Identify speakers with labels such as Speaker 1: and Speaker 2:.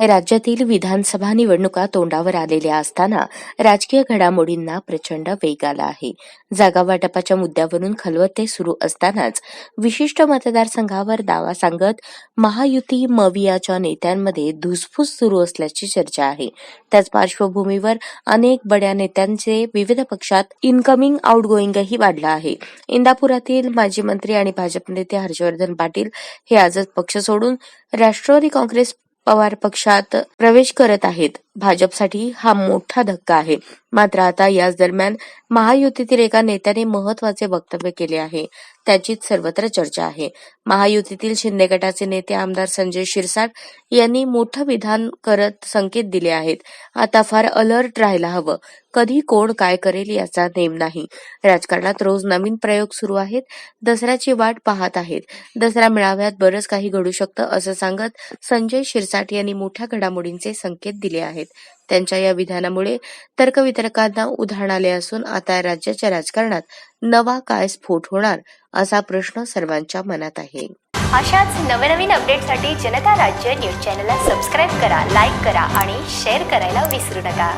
Speaker 1: राज्यातील विधानसभा निवडणुका तोंडावर आलेल्या असताना राजकीय घडामोडींना प्रचंड वेग आला आहे. जागा वाटपाच्या मुद्द्यावरून खलबत्ते सुरू असतानाच विशिष्ट मतदारसंघावर दावा सांगत महायुती मवियाच्या नेत्यांमध्ये धुसफूस सुरू असल्याची चर्चा आहे. त्याच पार्श्वभूमीवर अनेक बड्या नेत्यांचे विविध पक्षात इनकमिंग आउटगोईंगही वाढलं आहे. इंदापुरातील माजी मंत्री आणि भाजप नेते हर्षवर्धन पाटील हे आजच पक्ष सोडून राष्ट्रवादी काँग्रेस पवार पक्षात प्रवेश करत आहेत. भाजपसाठी हा मोठा धक्का आहे. मात्र आता याच दरम्यान महायुतीतील एका नेत्याने महत्त्वाचे वक्तव्य केले आहे. त्याचीच सर्वत्र चर्चा आहे. महायुतीतील शिंदे गटाचे नेते आमदार संजय शिरसाट यांनी मोठं विधान करत संकेत दिले आहेत. आता फार अलर्ट राहायला हवं. कधी कोण काय करेल याचा नेम नाही. राजकारणात रोज नवीन प्रयोग सुरू आहेत. दसऱ्याची वाट पाहत आहेत. दसरा मेळाव्यात बरंच काही घडू शकतं असं सांगत संजय शिरसाट यांनी मोठ्या घडामोडींचे संकेत दिले आहेत. त्यांच्या या विधानामुळे तर्कवितर्कांना उधाण आले असून आता राज्याच्या राजकारणात नवा काय स्फोट होणार असा प्रश्न सर्वांच्या मनात आहे.
Speaker 2: अशाच नवनवीन अपडेटसाठी जनता राज्य न्यूज चॅनलला सबस्क्राईब करा लाईक करा आणि शेअर करायला विसरू नका.